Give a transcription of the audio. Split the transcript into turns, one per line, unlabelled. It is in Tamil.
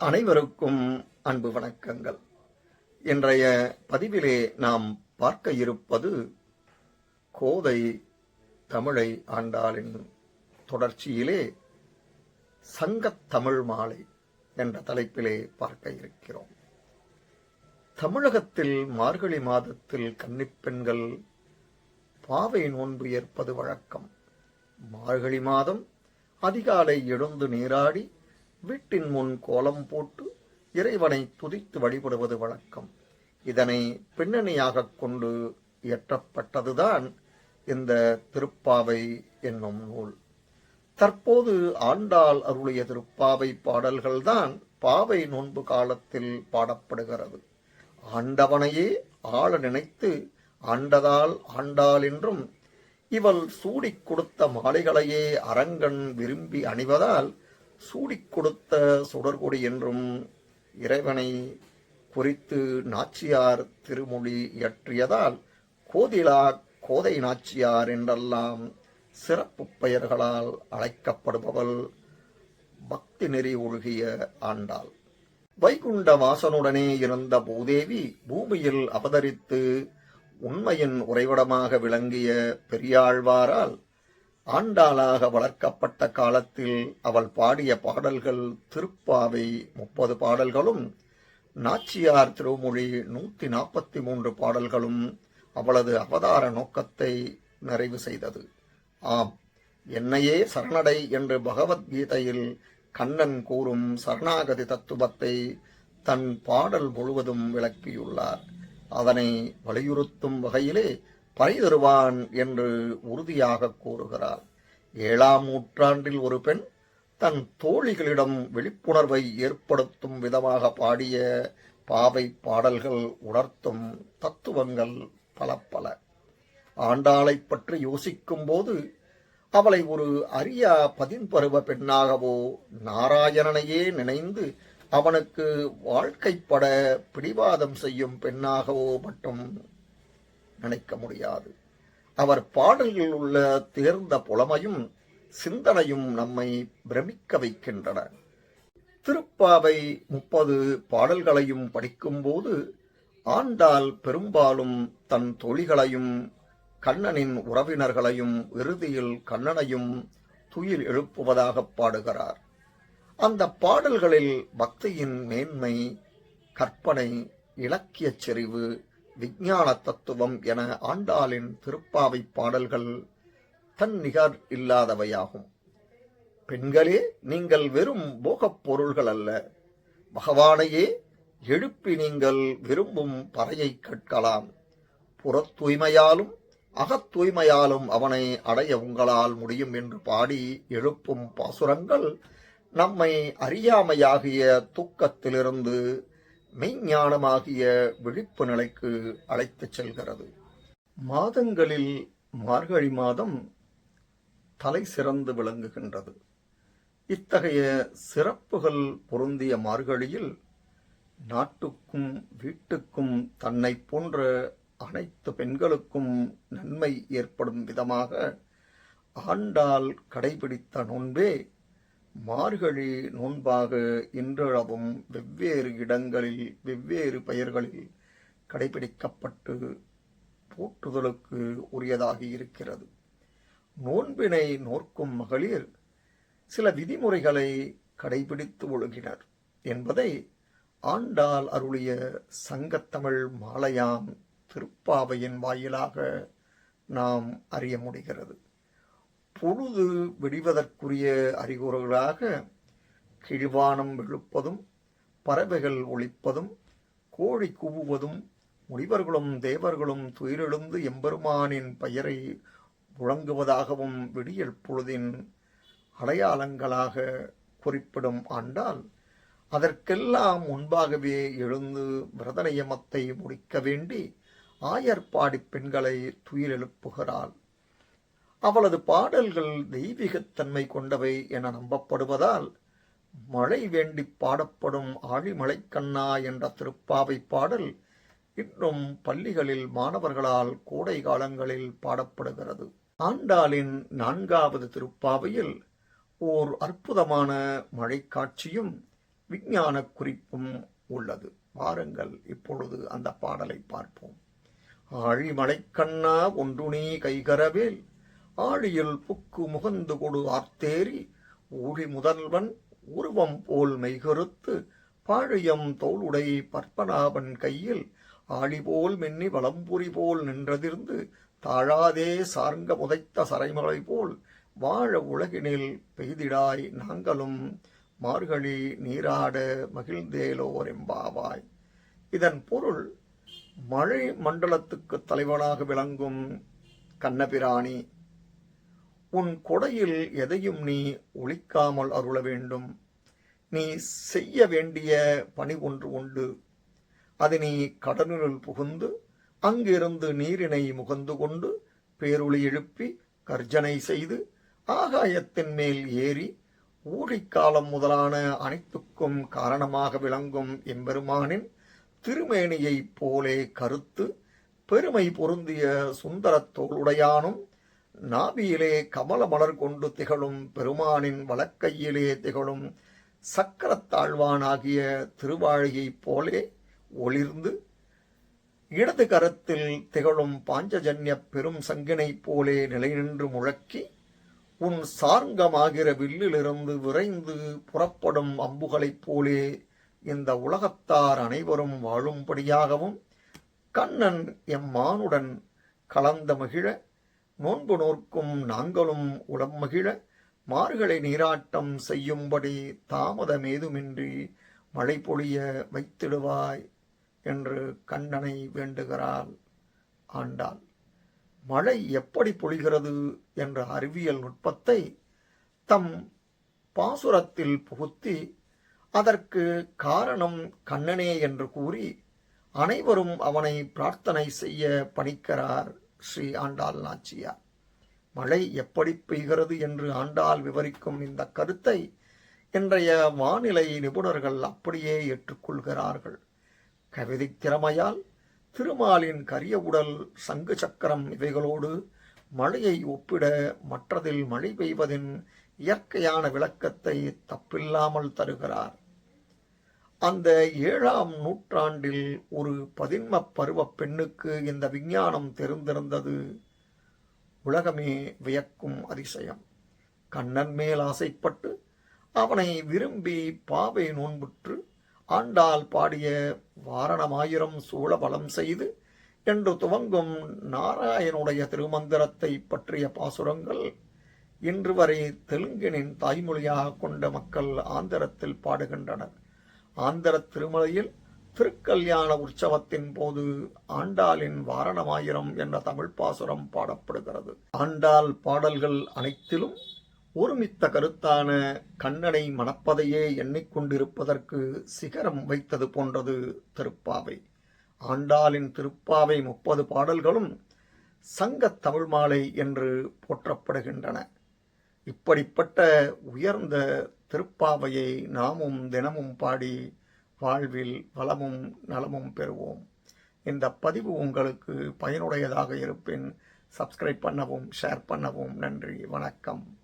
அனைவருக்கும் அன்பு வணக்கங்கள். இன்றைய பதிவிலே நாம் பார்க்க இருப்பது கோதை தமிழை ஆண்டாளின் தொடர்ச்சியிலே சங்கத் தமிழ் மாலை என்ற தலைப்பிலே பார்க்க இருக்கிறோம். தமிழகத்தில் மார்கழி மாதத்தில் கன்னிப்பெண்கள் பாவை நோன்பு ஏற்பது வழக்கம். மார்கழி மாதம் அதிகாலை எழுந்து நீராடி வீட்டின் முன் கோலம் போட்டு இறைவனை துதித்து வழிபடுவது வழக்கம். இதனை பின்னணியாகக் கொண்டு இயற்றப்பட்டதுதான் இந்த திருப்பாவை என்னும் நூல். தற்போது ஆண்டாள் அருளிய திருப்பாவை பாடல்கள்தான் பாவை நோன்பு காலத்தில் பாடப்படுகிறது. ஆண்டவனையே ஆள நினைத்து ஆண்டதால் ஆண்டாள் என்றும் இவள் சூடிக் கொடுத்த மாலைகளையே அரங்கன் விரும்பி அணிவதால் சூடிக் கொடுத்த சுடர்கொடி என்றும் இறைவனை குறித்து நாச்சியார் திருமொழி இயற்றியதால் கோதிலா கோதை நாச்சியார் என்றெல்லாம் சிறப்பு பெயர்களால் அழைக்கப்படுபவள் பக்தி நெறி ஒழுகிய ஆண்டாள். வைகுண்ட வாசனுடனே இருந்த பூதேவி பூமியில் அவதரித்து உண்மையின் உறைவிடமாக விளங்கிய பெரியாழ்வாரால் ஆண்டாளாக வளர்க்கப்பட்ட காலத்தில் அவள் பாடிய பாடல்கள் திருப்பாவை முப்பது பாடல்களும் நாச்சியார் திருமொழி நூத்தி நாற்பத்தி மூன்று பாடல்களும் அவளது அவதார நோக்கத்தை நிறைவு செய்தது. ஆம் என்னையே சரணடை என்று பகவத்கீதையில் கண்ணன் கூறும் சரணாகதி தத்துவத்தை தன் பாடல் முழுவதும் விளக்கியுள்ளார். அதனை வலியுறுத்தும் வகையிலே பறை தருவான் என்று உறுதியாக கூறுகிறார் ஏழாம் நூற்றாண்டில் ஒரு பெண் தன் தோழிகளிடம் விழிப்புணர்வை ஏற்படுத்தும் விதமாக பாடிய பாவை பாடல்கள் உணர்த்தும் தத்துவங்கள் பல பல ஆண்டாளை பற்றி யோசிக்கும் போது அவளை ஒரு அரியா பதின்பருவ பெண்ணாகவோ நாராயணனையே நினைந்து அவனுக்கு வாழ்க்கைப்பட பிடிவாதம் செய்யும் பெண்ணாகவோ மட்டும் நினைக்க முடியாது. அவர் பாடல்களில் உள்ள தேர்ந்த புலமையும் சிந்தனையும் நம்மை பிரமிக்க வைக்கின்றன. திருப்பாவை முப்பது பாடல்களையும் படிக்கும்போது ஆண்டாள் பெரும்பாலும் தன் தொழிகளையும் கண்ணனின் உறவினர்களையும் இறுதியில் கண்ணனையும் துயில் எழுப்புவதாக பாடுகிறார். அந்த பாடல்களில் பக்தியின் மேன்மை கற்பனை இலக்கியச் செறிவு விஞ்ஞான தத்துவம் என ஆண்டாளின் திருப்பாவை பாடல்கள் தன் நிகர் இல்லாதவையாகும். பெண்களே நீங்கள் வெறும் போகப் பொருள்கள் அல்ல. பகவானையே எழுப்பி நீங்கள் விரும்பும் பறையை கற்கலாம் புறத் தூய்மையாலும் அகத் தூய்மையாலும் அவனை அடைய உங்களால் முடியும் என்று பாடி எழுப்பும் பாசுரங்கள் நம்மை அறியாமையாகிய தூக்கத்திலிருந்து மெய்ஞானமாகிய விழிப்பு நிலைக்கு அழைத்துச் செல்கிறது. மாதங்களில் மார்கழி மாதம் தலை சிறந்து விளங்குகின்றது. இத்தகைய சிறப்புகள் பொருந்திய மார்கழியில் நாட்டுக்கும் வீட்டுக்கும் தன்னை போன்ற அனைத்து பெண்களுக்கும் நன்மை ஏற்படும் விதமாக ஆண்டாள் கடைபிடித்த நோன்பே மார்கழி நோன்பாக இன்றளவும் வெவ்வேறு இடங்களில் வெவ்வேறு பெயர்களில் கடைபிடிக்கப்பட்டு போற்றுதலுக்கு உரியதாகி இருக்கிறது. நோன்பினை நோக்கும் மகளிர் சில விதிமுறைகளை கடைபிடித்து ஒழுகினர் என்பதை ஆண்டாள் அருளிய சங்கத்தமிழ் மாலையாம் திருப்பாவையின் வாயிலாக நாம் அறிய முடிகிறது. பொழுது விடிவதற்குரிய அறிகுறிகளாக கிழிவானம் விழுப்பதும் பறவைகள் ஒழிப்பதும் கோழி கூவுவதும் முனிவர்களும் தேவர்களும் துயிலெழுந்து எம்பெருமானின் பெயரை முழங்குவதாகவும் விடியல் பொழுதின் அடையாளங்களாக குறிப்பிடும் ஆண்டால் அதற்கெல்லாம் முன்பாகவே எழுந்து விரத நியமத்தை முடிக்க வேண்டி ஆயர்பாடி பெண்களை துயிலெழுப்புகிறாள் அவளது பாடல்கள் தெய்வீகத்தன்மை கொண்டவை என நம்பப்படுவதால் மழை வேண்டி பாடப்படும் ஆழிமலைக்கண்ணா என்ற திருப்பாவை பாடல் இன்றும் பள்ளிகளில் மாணவர்களால் கோடை காலங்களில் பாடப்படுகிறது. ஆண்டாளின் நான்காவது திருப்பாவையில் ஓர் அற்புதமான மழைக்காட்சியும் விஞ்ஞான குறிப்பும் உள்ளது. வாருங்கள் இப்பொழுது அந்த பாடலை பார்ப்போம். ஆழிமலைக்கண்ணா ஒன்றுணே கைகரவேல் ஆழியில் புக்கு முகந்து கொடு ஆர்த்தேரி ஊழி முதல்வன் உருவம் போல் மெய்கருத்து பாழியம் தோளுடை பற்பனாவன் கையில் ஆழிபோல் மென்னி வளம்புரி போல் நின்றதிர்ந்து தாழாதே சார்ந்த புதைத்த சரைமலை போல் வாழ உலகினில் பெய்திடாய் நாங்களும் மார்கழி நீராட மகிழ்ந்தேலோர் எம்பாவாய் இதன் பொருள் மழை மண்டலத்துக்கு தலைவனாக விளங்கும் கண்ணபிராணி உன் கொடையில் எதையும் நீ ஒழிக்காமல் அருள வேண்டும். நீ செய்ய வேண்டிய பணி ஒன்று உண்டு. அது நீ கடலுள் புகுந்து அங்கிருந்து நீரினை முகந்து கொண்டு பேருளி எழுப்பி கர்ஜனை செய்து ஆகாயத்தின் மேல் ஏறி ஊழிக்காலம் முதலான அனைத்துக்கும் காரணமாக விளங்கும் எம்பெருமானின் திருமேனியைப் போலே கருத்து பெருமை பொருந்திய சுந்தரத் தோளுடையானும் நாபியிலே கமல மலர் கொண்டு திகழும் பெருமானின் வழக்கையிலே திகழும் சக்கரத்தாழ்வானாகிய திருவாழியைப் போலே ஒளிர்ந்து இடது கரத்தில் திகழும் பாஞ்சஜன்ய பெரும் சங்கினைப் போலே நிலைநின்று முழக்கி உன் சார்ங்கமாகிற வில்லிலிருந்து விரைந்து புறப்படும் அம்புகளைப் போலே இந்த உலகத்தார் அனைவரும் வாழும்படியாகவும் கண்ணன் எம்மானுடன் கலந்த மகிழ நோன்பு நோர்க்கும் நாங்களும் உளம் மகிழ மார்களை நீராட்டம் செய்யும்படி தாமதமேதுமின்றி மழை பொழிய வைத்திடுவாய் என்று கண்ணனை வேண்டுகிறாள் ஆண்டாள். மழை எப்படி பொழிகிறது என்ற அறிவியல் நுட்பத்தை தம் பாசுரத்தில் புகுத்தி அதற்கு காரணம் கண்ணனே என்று கூறி அனைவரும் அவனை பிரார்த்தனை செய்ய பணிக்கிறார். ஸ்ரீ ஆண்டாள் நாச்சியார். மழை எப்படி பெய்கிறது என்று ஆண்டாள் விவரிக்கும் இந்த கருத்தை இன்றைய வானிலை நிபுணர்கள் அப்படியே ஏற்றுக்கொள்கிறார்கள். கவிதை திறமையால் திருமாலின் கரிய உடல் சங்கு சக்கரம் இவைகளோடு மழையை ஒப்பிட மற்றதில் மழை பெய்வதின் இயற்கையான விளக்கத்தை தப்பில்லாமல் தருகிறார். அந்த ஏழாம் நூற்றாண்டில் ஒரு பதின்ம பருவ பெண்ணுக்கு இந்த விஞ்ஞானம் தெரிந்திருந்தது. உலகமே வியக்கும் அதிசயம். கண்ணன் மேல் ஆசைப்பட்டு அவனை விரும்பி பாவை நோன்புற்று ஆண்டாள் பாடிய வாரணமாயிரம் சூழ பலம் செய்து என்று துவங்கும் நாராயணுடைய திருமந்திரத்தை பற்றிய பாசுரங்கள் இன்று வரை தெலுங்கினின் தாய்மொழியாக கொண்ட மக்கள் ஆந்திரத்தில் பாடுகின்றனர். ஆந்திர திருமலையில் திருக்கல்யாண உற்சவத்தின் போது ஆண்டாளின் வாரணமாயிரம் என்ற தமிழ் பாசுரம் பாடப்படுகிறது. ஆண்டாள் பாடல்கள் அனைத்திலும் ஒருமித்த கருத்தான கண்ணனை மணப்பதையே எண்ணிக்கொண்டிருப்பதற்கு சிகரம் வைத்தது போன்றது திருப்பாவை. ஆண்டாளின் திருப்பாவை முப்பது பாடல்களும் சங்கத் தமிழ் மாலை என்று போற்றப்படுகின்றன. இப்படிப்பட்ட உயர்ந்த திருப்பாவையை நாமும் தினமும் பாடி வாழ்வில் வளமும் நலமும் பெறுவோம். இந்த பதிவு உங்களுக்கு பயனுடையதாக இருப்பின் சப்ஸ்கிரைப் பண்ணவும் ஷேர் பண்ணவும் நன்றி. வணக்கம்.